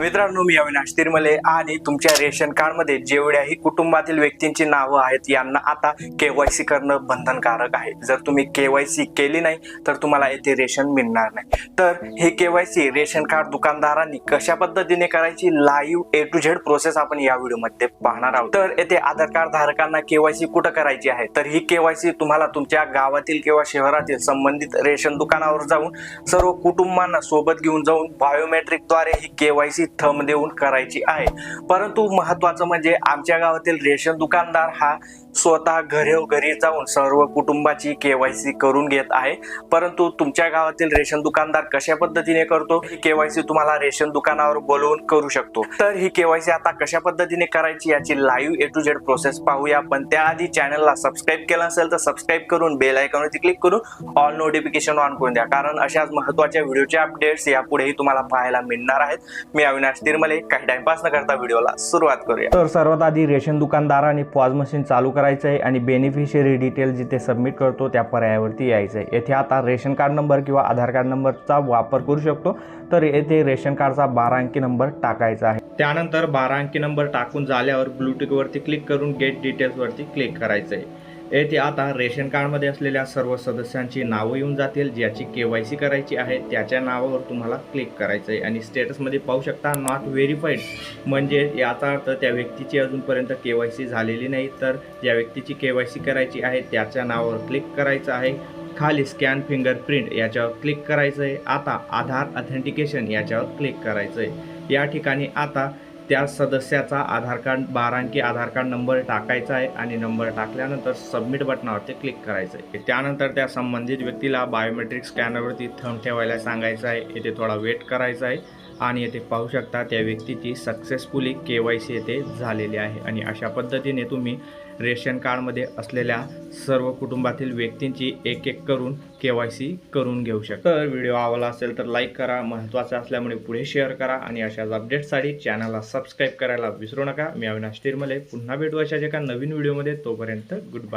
मित्रांनो मी अविनाश तिरमले आणि तुमच्या रेशन कार्डमध्ये जेवढ्याही कुटुंबातील व्यक्तींची नावं आहेत यांना आता केवायसी करणं बंधनकारक आहे. जर तुम्ही केवायसी केली नाही तर तुम्हाला येथे रेशन मिळणार नाही. तर हे केवायसी रेशन कार्ड दुकानदारांनी कशा पद्धतीने करायची? Live A to Z process आपण या व्हिडिओमध्ये पाहणार आहोत. तर येथे आधार कार्ड धारकांना केवायसी कुठं करायची आहे? तर ही केवायसी तुम्हाला तुमच्या गावातील किंवा शहरातील संबंधित रेशन दुकानावर जाऊन सर्व कुटुंबांना सोबत घेऊन जाऊन बायोमेट्रिकद्वारे ही केवायसी थंब देऊन करायची आहे. परंतु महत्वाचं म्हणजे आमच्या गावातील रेशन दुकानदार हा स्वतः घरोघरी जाऊन सर्व कुटुंबाची केवायसी करून घेत आहे. परंतु तुमच्या गावातील रेशन दुकानदार कशा पद्धतीने करतो? ही केवायसी तुम्हाला रेशन दुकानावर बोलवून करू शकतो. तर ही केवायसी आता कशा पद्धतीने करायची याची live A to Z process पाहूया. पण त्याआधी चॅनलला सबस्क्राईब केलं असेल तर सबस्क्राईब करून बेल आयकॉनवरती क्लिक करून ऑल नोटिफिकेशन ऑन करून द्या. कारण अशाच महत्त्वाच्या व्हिडिओचे अपडेट्स यापुढेही तुम्हाला पाहायला मिळणार आहेत. मी अविनाश तिरमले काही टाइमपास न करता व्हिडिओला सुरुवात करूया. तर सर्वात आधी रेशन दुकानदाराने पॉज मशीन चालू करायचं आहे आणि बेनिफिशियरी डिटेल जिथे सबमिट करतो त्या पर्यायावरती यायचं आहे येथे आता रेशन कार्ड नंबर किंवा आधार कार्ड नंबरचा वापर करू शकतो. तर येथे रेशन कार्डचा बारा अंकी नंबर टाकायचा आहे. त्यानंतर बारा अंकी नंबर टाकून झाल्यावर ब्लूटूथवरती क्लिक करून गेट डिटेल्सवरती क्लिक करायचं आहे येथे आता रेशन कार्डमध्ये असलेल्या सर्व सदस्यांची नावं येऊन जातील ज्याची के वाय सी करायची आहे त्याच्या नावावर तुम्हाला क्लिक करायचं आहे आणि स्टेटसमध्ये पाहू शकता नॉट व्हेरीफाईड म्हणजे याचा अर्थ त्या व्यक्तीची अजूनपर्यंत के वाय सी झालेली नाही तर ज्या व्यक्तीची के वाय सी करायची आहे त्याच्या नावावर क्लिक करायचं आहे. खाली स्कॅन फिंगरप्रिंट याच्यावर क्लिक करायचं आहे आता आधार ऑथेंटिकेशन याच्यावर क्लिक करायचं आहे या ठिकाणी आता त्या सदस्याचा आधार कार्ड बारांकी आधार कार्ड नंबर टाकायचा आहे आणि नंबर टाकल्यानंतर सबमिट बटनावरती क्लिक करायचं आहे. त्यानंतर त्या संबंधित व्यक्तीला बायोमेट्रिक स्कॅनरवरती थंब ठेवायला सांगायचं आहे. इथे थोडा वेट करायचा आहे. आणि येथे पाहू शकता त्या व्यक्तीची सक्सेसफुली के वाय सी येथे झालेली आहे. आणि अशा पद्धतीने तुम्ही रेशन कार्डमध्ये असलेल्या सर्व कुटुंबातील व्यक्तींची एक एक करून के वाय सी करून घेऊ शकता. तर व्हिडिओ आवडला असेल तर लाईक करा महत्त्वाचा असल्यामुळे पुढे शेअर करा आणि अशाच अपडेट्ससाठी चॅनलला सबस्क्राईब करायला विसरू नका. मी अविनाश तिरमले. पुन्हा भेटू अशाच एका नवीन व्हिडिओमध्ये तोपर्यंत गुड बाय